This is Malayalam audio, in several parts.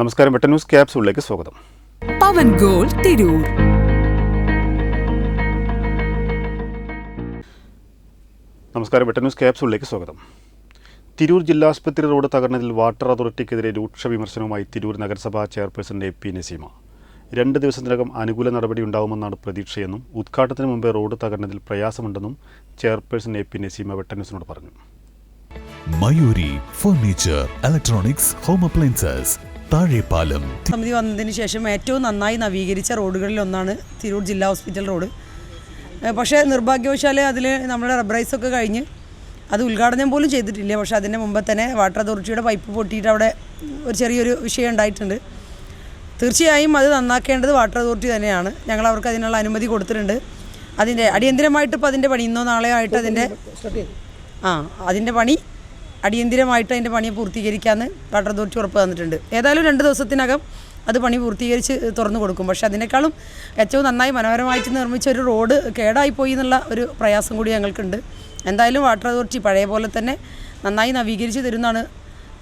നമസ്കാരം വെട്ട ന്യൂസ് ക്യാപ്സൂളിലേക്ക് സ്വാഗതം. പവൻ ഗോൾ തിരൂർ. നമസ്കാരം വെട്ട ന്യൂസ് ക്യാപ്സൂളിലേക്ക് സ്വാഗതം. തിരൂർ ജില്ലാ ആശുപത്രി റോഡ് തകർന്നതിൽ വാട്ടർ അതോറിറ്റിക്കെതിരെ രൂക്ഷ വിമർശനവുമായി തിരൂർ നഗരസഭാ ചെയർപേഴ്സൺ എ പി നസീമ. രണ്ട് ദിവസത്തിനകം അനുകൂല നടപടി ഉണ്ടാകുമെന്നാണ് പ്രതീക്ഷയെന്നും ഉദ്ഘാടനത്തിന് മുമ്പേ റോഡ് തകർന്നതിൽ പ്രയാസമുണ്ടെന്നും ചെയർപേഴ്സൺ എ പി നസീമ വെട്ടന്യൂസിനോട് പറഞ്ഞു. Mayuri furniture electronics home appliances Thazhepalam സമിതി വന്നതിന് ശേഷം ഏറ്റവും നന്നായി നവീകരിച്ച റോഡുകളിൽ ഒന്നാണ് തിരൂർ ജില്ലാ ഹോസ്പിറ്റൽ റോഡ്. പക്ഷേ നിർഭാഗ്യവശാൽ അതിൽ നമ്മുടെ റബ്ബറൈസ് ഒക്കെ കഴിഞ്ഞ് അത് ഉദ്ഘാടനം പോലും ചെയ്തിട്ടില്ല. പക്ഷേ അതിന്റെ മുമ്പ് തന്നെ വാട്ടർ അതോറിറ്റിയുടെ പൈപ്പ് പൊട്ടിയിട്ട് അവിടെ ഒരു ചെറിയൊരു വിഷയം ഉണ്ടായിട്ടുണ്ട്. തീർച്ചയായും അത് നന്നാക്കേണ്ടത് വാട്ടർ അതോറിറ്റി തന്നെയാണ്. ഞങ്ങൾ അവർക്ക് അതിനുള്ള അനുമതി കൊടുത്തിട്ടുണ്ട്. അതിന്റെ അടിയന്തിരമായിട്ട് ഇപ്പോൾ അതിന്റെ പണി ഇന്നോ നാളെയോ ആയിട്ട് അതിന്റെ ആ അതിന്റെ പണി അടിയന്തിരമായിട്ട് അതിന്റെ പണി പൂർത്തീകരിക്കാമെന്ന് വാട്ടർ അതോറിറ്റി ഉറപ്പ് തന്നിട്ടുണ്ട്. ഏതായാലും രണ്ട് ദിവസത്തിനകം അത് പണി പൂർത്തീകരിച്ച് തുറന്നു കൊടുക്കും. പക്ഷേ അതിനേക്കാളും ഏറ്റവും നന്നായി മനോഹരമായിട്ട് നിർമ്മിച്ച ഒരു റോഡ് കേടായി പോയി എന്നുള്ള ഒരു പ്രയാസം കൂടി ഞങ്ങൾക്കുണ്ട്. എന്തായാലും വാട്ടർ അതോറിറ്റി പഴയ പോലെ തന്നെ നന്നായി നവീകരിച്ച് തരുന്നതാണ്.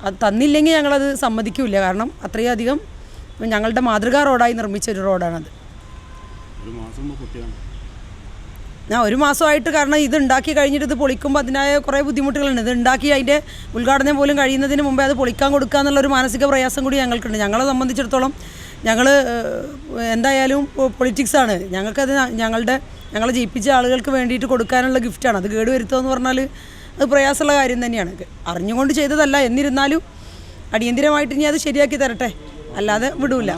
അത് തന്നില്ലെങ്കിൽ ഞങ്ങളത് സമ്മതിക്കില്ല. കാരണം അത്രയും അധികം ഞങ്ങളുടെ മാതൃകാ റോഡായി നിർമ്മിച്ച ഒരു റോഡാണത്. ഞാൻ ഒരു മാസമായിട്ട് കാരണം ഇത് ഉണ്ടാക്കി കഴിഞ്ഞിട്ട് ഇത് പൊളിക്കുമ്പോൾ അതിനായ കുറേ ബുദ്ധിമുട്ടുകളുണ്ട്. ഇത് ഉണ്ടാക്കി അതിന്റെ ഉദ്ഘാടനം പോലും കഴിയുന്നതിന് മുമ്പേ അത് പൊളിക്കാൻ കൊടുക്കുക എന്നുള്ളൊരു മാനസിക പ്രയാസം കൂടി ഞങ്ങൾക്കുണ്ട്. ഞങ്ങളെ സംബന്ധിച്ചിടത്തോളം ഞങ്ങൾ എന്തായാലും പൊളിറ്റിക്സാണ് ഞങ്ങൾക്കത് ഞങ്ങളുടെ ഞങ്ങളെ ജയിപ്പിച്ച ആളുകൾക്ക് വേണ്ടിയിട്ട് കൊടുക്കാനുള്ള ഗിഫ്റ്റാണ് അത് കേട് വരുത്തുക എന്ന് പറഞ്ഞാൽ അത് പ്രയാസമുള്ള കാര്യം തന്നെയാണ്. അറിഞ്ഞുകൊണ്ട് ചെയ്തതല്ല. എന്നിരുന്നാലും അടിയന്തിരമായിട്ട് ഇനി അത് ശരിയാക്കി തരട്ടെ? അല്ലാതെ വിടൂല.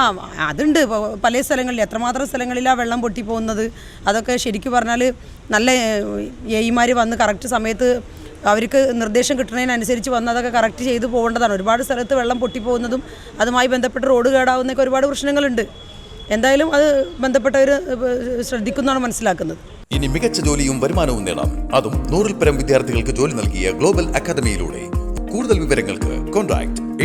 ആ അതുണ്ട്. ഇപ്പോൾ പല സ്ഥലങ്ങളിൽ എത്രമാത്രം സ്ഥലങ്ങളിലാണ് വെള്ളം പൊട്ടിപ്പോകുന്നത്? അതൊക്കെ ശരിക്കും പറഞ്ഞാൽ നല്ല എയിമാർ വന്ന് കറക്റ്റ് സമയത്ത് അവർക്ക് നിർദ്ദേശം കിട്ടുന്നതിനനുസരിച്ച് വന്ന് അതൊക്കെ കറക്റ്റ് ചെയ്ത് പോകേണ്ടതാണ്. ഒരുപാട് സ്ഥലത്ത് വെള്ളം പൊട്ടിപ്പോകുന്നതും അതുമായി ബന്ധപ്പെട്ട് റോഡ് കേടാവുന്നൊക്കെ ഒരുപാട് പ്രശ്നങ്ങളുണ്ട്. എന്തായാലും അത് ബന്ധപ്പെട്ടവർ ശ്രദ്ധിക്കുന്നതാണ് മനസ്സിലാക്കുന്നത്. ഇനി മികച്ച ജോലിയും വരുമാനവും നേടാം. അതും നൂറിൽ പരം വിദ്യാർത്ഥികൾക്ക് ജോലി നൽകിയ ഗ്ലോബൽ അക്കാദമിയിലൂടെ. കൂടുതൽ വിവരങ്ങൾക്ക് contact